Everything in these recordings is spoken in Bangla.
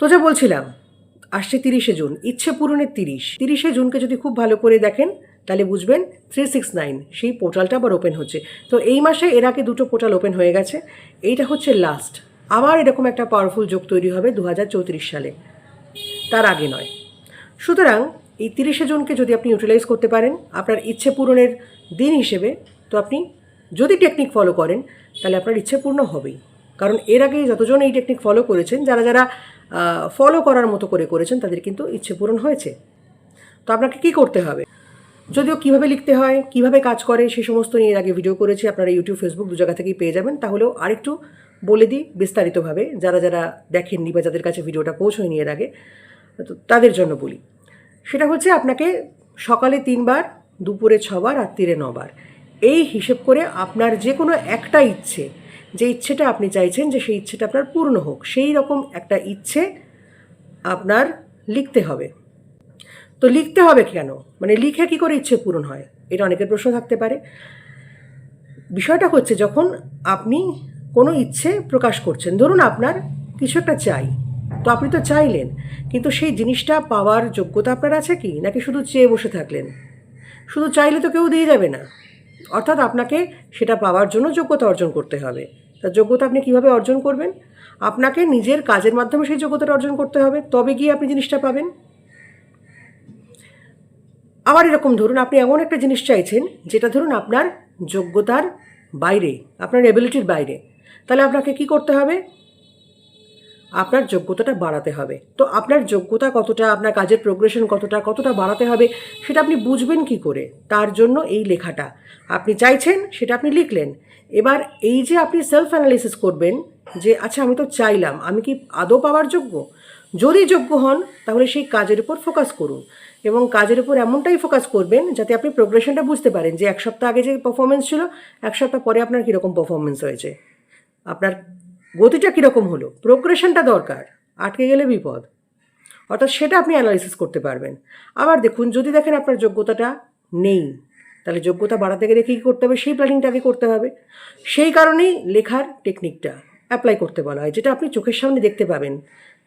তো যা বলছিলাম, আসছে তিরিশে জুন, ইচ্ছে পূরণের তিরিশ। তিরিশে জুনকে যদি খুব ভালো করে দেখেন, তাহলে বুঝবেন থ্রি সিক্স নাইন সেই পোর্টালটা আবার ওপেন হচ্ছে। তো এই মাসে এর আগে দুটো পোর্টাল ওপেন হয়ে গেছে। এইটা হচ্ছে লাস্ট আবার এরকম একটা পাওয়ারফুল যোগ তৈরি হবে দু হাজার চৌত্রিশ সালে। তার আগে নয়। সুতরাং এই তিরিশে জুনকে যদি আপনি ইউটিলাইজ করতে পারেন, আপনার ইচ্ছে পূরণের দিন হিসেবে, তো আপনি যদি টেকনিক ফলো করেন, তাহলে আপনার ইচ্ছে পূর্ণ হবেই। কারণ এর আগে যতজন এই টেকনিক ফলো করেছেন, যারা যারা ফলো করার মতো করে করেছেন, তাদের কিন্তু ইচ্ছে পূরণ হয়েছে। তো আপনাকে কি করতে হবে? যদিও কীভাবে লিখতে হয়, কীভাবে কাজ করে, সে সমস্ত নিয়ে আগে ভিডিও করেছি, আপনারা ইউটিউব ফেসবুক দু জায়গা থেকেই পেয়ে যাবেন। তাহলেও আরেকটু বলে দিই বিস্তারিতভাবে, যারা যারা দেখেননি বা যাদের কাছে ভিডিওটা পৌঁছয়নি এর আগে, তো তাদের জন্য বলি। সেটা হচ্ছে আপনাকে সকালে তিনবার, দুপুরে ছবার, রাত্রিরে নবার। এই হিসেব করে আপনার যে কোনো একটা ইচ্ছে যে ইচ্ছেটা আপনি চাইছেন যে সেই ইচ্ছেটা আপনার পূর্ণ হোক, সেই রকম একটা ইচ্ছে আপনার লিখতে হবে। তো লিখতে হবে কেন? মানে লিখে কি করে ইচ্ছে পূরণ হয়? এটা অনেকের প্রশ্ন থাকতে পারে। বিষয়টা হচ্ছে যখন আপনি কোনো ইচ্ছে প্রকাশ করছেন, ধরুন আপনার কিছু একটা চাই, তো আপনি তো চাইলেন, কিন্তু সেই জিনিসটা পাওয়ার যোগ্যতা আপনার আছে কি? নাকি শুধু চেয়ে বসে থাকলেন? শুধু চাইলে তো কেউ দিয়ে যাবে না। অর্থাৎ আপনাকে সেটা পাওয়ার জন্য যোগ্যতা অর্জন করতে হবে। তা যোগ্যতা আপনি কীভাবে অর্জন করবেন? আপনাকে নিজের কাজের মাধ্যমে সেই যোগ্যতাটা অর্জন করতে হবে, তবে গিয়ে আপনি জিনিসটা পাবেন। আবার এরকম ধরুন, আপনি এমন একটা জিনিস চাইছেন, যেটা ধরুন আপনার যোগ্যতার বাইরে, আপনার এবিলিটির বাইরে। তাহলে আপনাকে কি করতে হবে? আপনার যোগ্যতাটা বাড়াতে হবে। তো আপনার যোগ্যতা কতটা, আপনার কাজের প্রোগ্রেশন কতটা কতটা বাড়াতে হবে, সেটা আপনি বুঝবেন কি করে? তার জন্য এই লেখাটা। আপনি চাইছেন, সেটা আপনি লিখলেন। এবার এই যে আপনি সেলফ অ্যানালিসিস করবেন যে আচ্ছা আমি তো চাইলাম, আমি কি আদৌ পাওয়ার যোগ্য? যদি যোগ্য হন, তাহলে সেই কাজের উপর ফোকাস করুন। এবং কাজের উপর এমনটাই ফোকাস করবেন যাতে আপনি প্রোগ্রেশনটা বুঝতে পারেন যে, এক সপ্তাহ আগে যে পারফরমেন্স ছিল, এক সপ্তাহ পরে আপনার কীরকম পারফরমেন্স হয়েছে। আপনার গতিটা কীরকম হলো? প্রোগ্রেশনটা দরকার, আটকে গেলে বিপদ। অর্থাৎ সেটা আপনি অ্যানালাইসিস করতে পারবেন। আবার দেখুন, যদি দেখেন আপনার যোগ্যতাটা নেই, তাহলে যোগ্যতা বাড়াতে গেলে কী করতে হবে? সেই প্ল্যানিংটা প্ল্যানিংটাকে করতে হবে। সেই কারণেই লেখার টেকনিকটা অ্যাপ্লাই করতে বলা হয়, যেটা আপনি চোখের সামনে দেখতে পাবেন,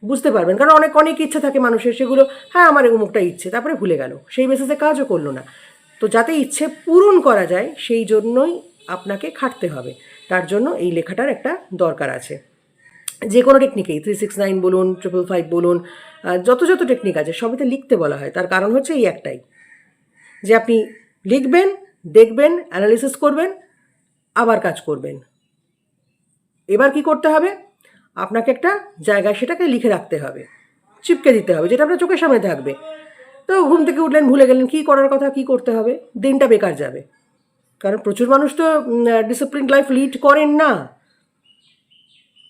বুঝতে পারবেন। কারণ অনেক অনেক ইচ্ছে থাকে মানুষের, সেগুলো হ্যাঁ আমার অমুকটা ইচ্ছে তারপরে ভুলে গেল। সেই বেসিসে কাজও করল না। তো যাতে ইচ্ছে পূরণ করা যায়, সেই জন্যই আপনাকে খাটতে হবে। তার জন্য এই লেখাটার একটা দরকার আছে। যে কোনো টেকনিকেই থ্রি সিক্স নাইন বলুন ট্রিপল ফাইভ বলুন যত যত টেকনিক আছে সবইতে লিখতে বলা হয়। তার কারণ হচ্ছে এই একটাই। যে আপনি লিখবেন, দেখবেন অ্যানালিসিস করবেন, আবার কাজ করবেন। এবার কি করতে হবে? আপনাকে একটা জায়গায় সেটাকে লিখে রাখতে হবে। চিপকে দিতে হবে, যেটা আপনার চোখের সামনে থাকবে। তো ঘুম থেকে উঠলেন, ভুলে গেলেন, কী করার কথা, কী করতে হবে? দিনটা বেকার যাবে। কারণ প্রচুর মানুষ তো ডিসিপ্লিন লাইফ লিড করেন না।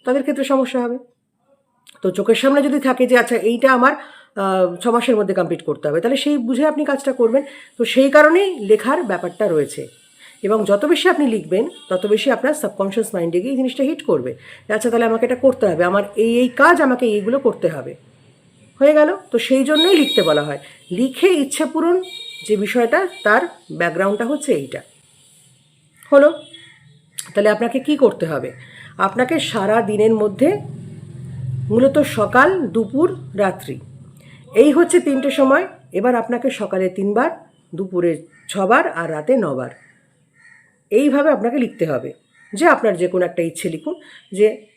তাদের ক্ষেত্রে সমস্যা হবে। তো চোখের সামনে যদি থাকে যে আচ্ছা এইটা আমার ছ মাসের মধ্যে কমপ্লিট করতে হবে। তাহলে সেই বুঝে আপনি কাজটা করবেন। তো সেই কারণেই লেখার ব্যাপারটা রয়েছে। এবং যত বেশি আপনি লিখবেন, তত বেশি আপনার সাবকনশিয়াস মাইন্ডে গিয়ে এই জিনিসটা হিট করবে। আচ্ছা তাহলে আমাকে এটা করতে হবে। আমার এই এই কাজ আমাকে এইগুলো করতে হবে। হয়ে গেল। তো সেই জন্যই লিখতে বলা হয়। লিখে ইচ্ছে পূরণ যে বিষয়টা, তার ব্যাকগ্রাউন্ডটা হচ্ছে এইটা। হলো? তাহলে আপনাকে কি করতে হবে? আপনাকে সারা দিনের মধ্যে মূলত সকাল, দুপুর, রাত্রি। এই হচ্ছে তিনটে সময়। এবার আপনাকে সকালে তিনবার, দুপুরে ছবার আর রাতে নবার। এইভাবে আপনাকে লিখতে হবে যে আপনার যে কোনো একটা ইচ্ছে লিখুন যে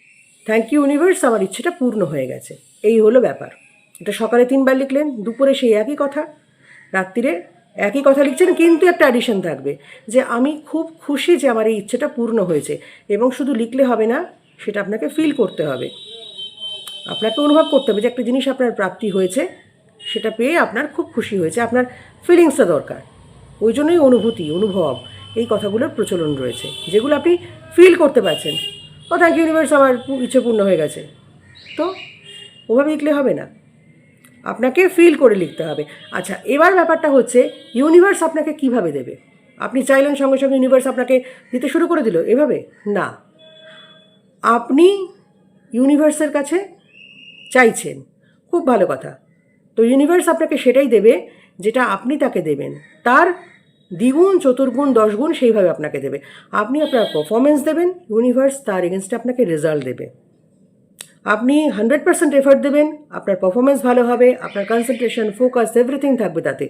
থ্যাংক ইউ ইউনিভার্স আমার ইচ্ছেটা পূর্ণ হয়ে গেছে। এই হলো ব্যাপার। এটা সকালে তিনবার লিখলেন, দুপুরে সেই একই কথা, রাত্রিরে একই কথা লিখছেন, কিন্তু একটা অ্যাডিশন থাকবে, যে আমি খুব খুশি যে আমার এই ইচ্ছেটা পূর্ণ হয়েছে এবং শুধু লিখলে হবে না, সেটা আপনাকে ফিল করতে হবে। আপনাকে অনুভব করতে হবে যে একটা জিনিস আপনার প্রাপ্তি হয়েছে, সেটা পেয়ে আপনার খুব খুশি হয়েছে, আপনার ফিলিংসটা দরকার। ওই জন্যই অনুভূতি, অনুভব, এই কথাগুলোর প্রচলন রয়েছে, যেগুলো আপনি ফিল করতে পারছেন ও থ্যাংক ইউনিভার্স আমার ইচ্ছে পূর্ণ হয়ে গেছে। তো, ওভাবে লিখলে হবে না। আপনাকে ফিল করে লিখতে হবে। আচ্ছা এবার ব্যাপারটা হচ্ছে ইউনিভার্স আপনাকে কীভাবে দেবে? আপনি চাইলেন সঙ্গে সঙ্গে ইউনিভার্স আপনাকে দিতে শুরু করে দিল, এভাবে? না। আপনি ইউনিভার্সের কাছে চাইছেন। খুব ভালো কথা। তো ইউনিভার্স আপনাকে সেটাই দেবে, যেটা আপনি তাকে দেবেন। তার দ্বিগুণ, চতুর্গুণ, দশগুণ সেইভাবে আপনাকে দেবে। আপনি আপনার পারফরমেন্স দেবেন ইউনিভার্স তার এগেনস্টে আপনাকে রেজাল্ট দেবে। আপনি হান্ড্রেড পার্সেন্ট এফার্ট দেবেন, আপনার পারফরমেন্স ভালো হবে, আপনার কনসেন্ট্রেশন ফোকাস এভরিথিং থাকবে তাতে।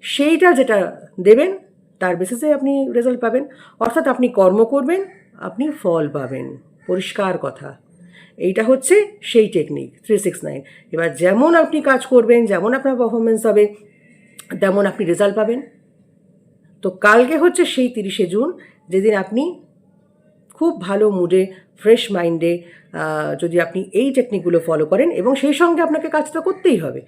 সেইটা যেটা দেবেন, তার বেসিসে আপনি রেজাল্ট পাবেন। অর্থাৎ আপনি কর্ম করবেন, আপনি ফল পাবেন। পরিষ্কার কথা। এইটা হচ্ছে সেই টেকনিক থ্রি সিক্স নাইন এবার যেমন আপনি কাজ করবেন, যেমন আপনার পারফরমেন্স হবে, তেমন আপনি রেজাল্ট পাবেন। তো কালকে হচ্ছে সেই তিরিশে জুন, যেদিন আপনি খুব ভালো মুডে ফ্রেশ মাইন্ডে যদি আপনি এই টেকনিকগুলো ফলো করেন এবং সেই সঙ্গে আপনাকে কাজটা করতেই হবে।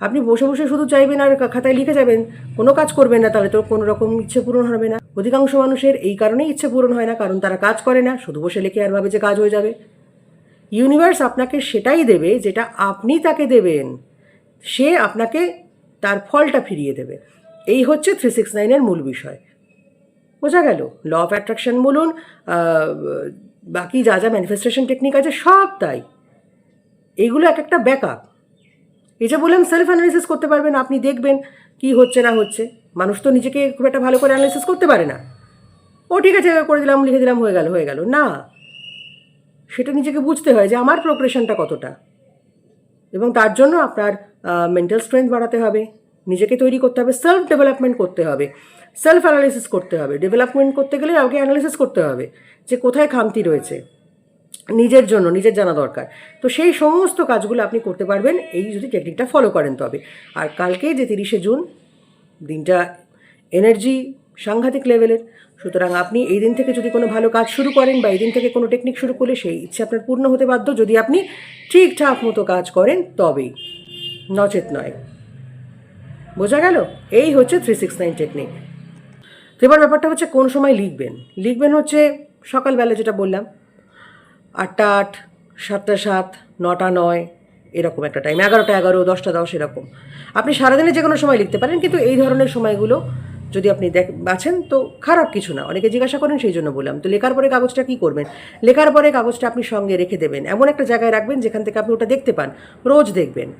আপনি বসে বসে শুধু চাইবেন আর খাতায় লিখে যাবেন, কোনো কাজ করবেন না, তাহলে তো কোনো রকম ইচ্ছে পূরণ হবে না। অধিকাংশ মানুষের এই কারণেই ইচ্ছে পূরণ হয় না, কারণ তারা কাজ করে না, শুধু বসে লিখে আর ভাবে যে কাজ হয়ে যাবে। ইউনিভার্স আপনাকে সেটাই দেবে যেটা আপনি তাকে দেবেন। সে আপনাকে তার ফলটা ফিরিয়ে দেবে। এই হচ্ছে থ্রি সিক্স নাইনের মূল বিষয়। বোঝা গেল? ল অফ অ্যাট্রাকশন বলুন বাকি যা যা ম্যানিফেস্টেশন টেকনিক আছে সব তাই। এইগুলো এক একটা ব্যাকআপ এই যে বললাম সেলফ অ্যানালিসিস করতে পারবেন, আপনি দেখবেন কি হচ্ছে না হচ্ছে। মানুষ তো নিজেকে খুব একটা ভালো করে অ্যানালিসিস করতে পারে না। ও ঠিক আছে করে দিলাম, লিখে দিলাম, হয়ে গেল হয়ে গেল। না। সেটা নিজেকে বুঝতে হয় যে আমার প্রোগ্রেশনটা কতটা। এবং তার জন্য আপনার মেন্টাল স্ট্রেংথ বাড়াতে হবে। নিজেকে তৈরি করতে হবে সেলফ ডেভেলপমেন্ট করতে হবে। সেলফ অ্যানালিসিস করতে হবে ডেভেলপমেন্ট করতে গেলে আমাকে অ্যানালিসিস করতে হবে যে কোথায় খামতি রয়েছে, নিজের জন্য, নিজের জানা দরকার। তো সেই সমস্ত কাজগুলো আপনি করতে পারবেন, এই যদি টেকনিকটা ফলো করেন তবে। আর কালকে যে তিরিশে জুন, দিনটা এনার্জি সাংঘাতিক লেভেলের সুতরাং আপনি এই দিন থেকে যদি কোনো ভালো কাজ শুরু করেন বা এই দিন থেকে কোনো টেকনিক শুরু করলে সেই ইচ্ছে আপনার পূর্ণ হতে বাধ্য। যদি আপনি ঠিকঠাক মতো কাজ করেন, তবেই। নচেত নয়। বোঝা গেল? এই হচ্ছে থ্রি সিক্স নাইন টেকনিক তো এবার ব্যাপারটা হচ্ছে কোন সময় লিখবেন? লিখবেন হচ্ছে সকালবেলা যেটা বললাম, আটটা আট, সাতটা সাত, নটা নয়, এরকম একটা টাইম এগারোটা এগারো, দশটা দশ, এরকম। আপনি সারাদিনে যে কোনো সময় লিখতে পারেন, কিন্তু এই ধরনের সময়গুলো যদি আপনি দেখ বাছেন তো খারাপ কিছু না। অনেকে জিজ্ঞাসা করেন সেই জন্য বললাম। তো লেখার পরে কাগজটা কী করবেন? লেখার পরে কাগজটা আপনি সঙ্গে রেখে দেবেন। এমন একটা জায়গায় রাখবেন যেখান থেকে আপনি ওটা দেখতে পান। রোজ দেখবেন।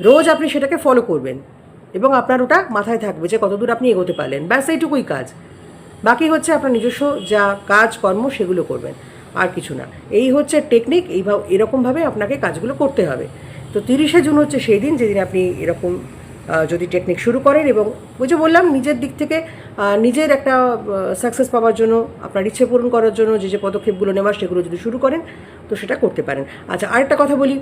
রোজ আপনি সেটাকে ফলো করবেন। এবং আপনার ওটা মাথায় থাকবে যে কতদূর আপনি এগোতে পারলেন। ব্যাস, এইটুকুই কাজ। বাকি হচ্ছে আপনার নিজস্ব যা কাজ, কর্ম, সেগুলো করবেন। আর কিছু না। এই হচ্ছে টেকনিক এইভাবে এরকমভাবে আপনাকে কাজগুলো করতে হবে। তো তিরিশে জুন হচ্ছে সেই দিন যেদিন আপনি এরকম যদি টেকনিক শুরু করেন এবং ওই যে বললাম, নিজের দিক থেকে নিজের একটা সাকসেস পাওয়ার জন্য, আপনার ইচ্ছে পূরণ করার জন্য, যে যে পদক্ষেপগুলো নেওয়ার সেগুলো যদি শুরু করেন, তো সেটা করতে পারেন। আচ্ছা আরেকটা কথা বলি।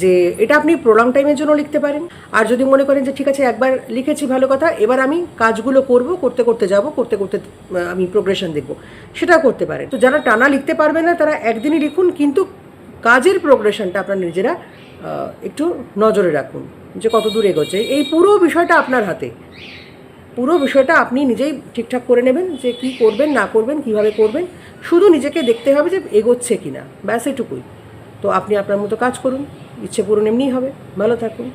যে এটা আপনি প্রলং টাইমের জন্য লিখতে পারেন। আর যদি মনে করেন যে ঠিক আছে, একবার লিখেছি ভালো কথা, এবার আমি কাজগুলো করব, করতে করতে যাব, করতে করতে আমি প্রোগ্রেশন দেখব। সেটাও করতে পারেন। তো যারা টানা লিখতে পারবে না, তারা একদিনই লিখুন, কিন্তু কাজের প্রোগ্রেশনটা আপনার নিজেরা একটু নজরে রাখুন যে কত দূর এগোচ্ছে। এই পুরো বিষয়টা আপনার হাতে। পুরো বিষয়টা আপনি নিজেই ঠিকঠাক করে নেবেন যে কি করবেন, না করবেন, কীভাবে করবেন। শুধু নিজেকে দেখতে হবে যে এগোচ্ছে কি না ব্যাস এটুকুই। তো আপনি আপনার মতো কাজ করুন। ইচ্ছে পূরণ এমনিই হবে। ভালো থাকুন।